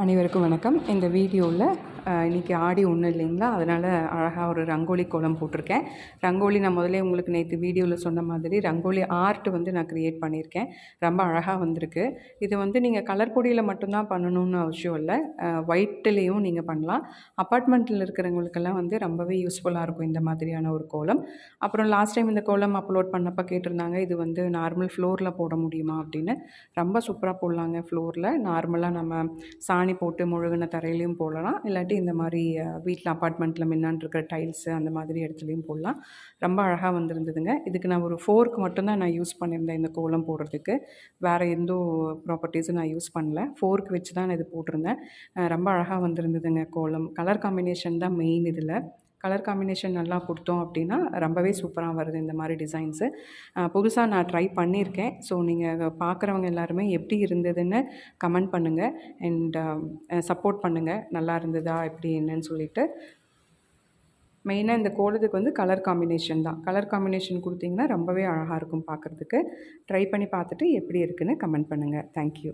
அனைவருக்கும் வணக்கம். இந்த வீடியோவில் இன்றைக்கி ஆடி ஒன்றும் இல்லைங்களா? அதனால் அழகாக ஒரு ரங்கோலி கோலம் போட்டிருக்கேன். ரங்கோலி நான் முதல்ல உங்களுக்கு நேற்று வீடியோவில் சொன்ன மாதிரி ரங்கோலி ஆர்ட் வந்து நான் க்ரியேட் பண்ணியிருக்கேன். ரொம்ப அழகாக வந்திருக்கு. இது வந்து நீங்கள் கலர் பொடியில் மட்டும்தான் பண்ணணும்னு அவசியம் இல்லை. ஒயிட்லேயும் நீங்கள் பண்ணலாம். அப்பார்ட்மெண்ட்டில் இருக்கிறவங்களுக்கெல்லாம் வந்து ரொம்பவே யூஸ்ஃபுல்லாக இருக்கும் இந்த மாதிரியான ஒரு கோலம். அப்புறம் லாஸ்ட் டைம் இந்த கோலம் அப்லோட் பண்ணப்போ கேட்டிருந்தாங்க இது வந்து நார்மல் ஃப்ளோரில் போட முடியுமா அப்படின்னு. ரொம்ப சூப்பராக போடலாங்க ஃப்ளோரில் நார்மலாக நம்ம சாணி போட்டு முழுகின தரையிலையும் போடலாம். இல்லாட்டி இந்த மாதிரி வீட்டில் அப்பார்ட்மெண்ட்டில் மின்னான் இருக்கிற டைல்ஸு அந்த மாதிரி இடத்துலையும் போடலாம். ரொம்ப அழகாக வந்திருந்ததுங்க. இதுக்கு நான் ஒரு ஃபோர்க் மட்டும்தான் நான் யூஸ் பண்ணியிருந்தேன் இந்த கோலம் போடுறதுக்கு. வேறு எந்த ப்ராப்பர்ட்டிஸும் நான் யூஸ் பண்ணல. ஃபோர்க் வச்சு தான் நான் இது போட்டிருந்தேன். ரொம்ப அழகாக வந்திருந்ததுங்க கோலம். கலர் காம்பினேஷன் தான் மெயின் இதில். கலர் காம்பினேஷன் நல்லா கொடுத்தோம் அப்படின்னா ரொம்பவே சூப்பராக வருது இந்த மாதிரி டிசைன்ஸு. புதுசாக நான் ட்ரை பண்ணியிருக்கேன். ஸோ நீங்கள் பார்க்குறவங்க எல்லாருமே எப்படி இருந்ததுன்னு கமெண்ட் பண்ணுங்கள் அண்ட் சப்போர்ட் பண்ணுங்கள் நல்லா இருந்ததா எப்படி என்னன்னு சொல்லிட்டு. மெயினாக இந்த கோலத்துக்கு வந்து கலர் காம்பினேஷன் தான். கலர் காம்பினேஷன் கொடுத்தீங்கன்னா ரொம்பவே அழகாக இருக்கும் பார்க்குறதுக்கு ட்ரை பண்ணி பார்த்துட்டு எப்படி இருக்குன்னு கமெண்ட் பண்ணுங்கள் தேங்க்யூ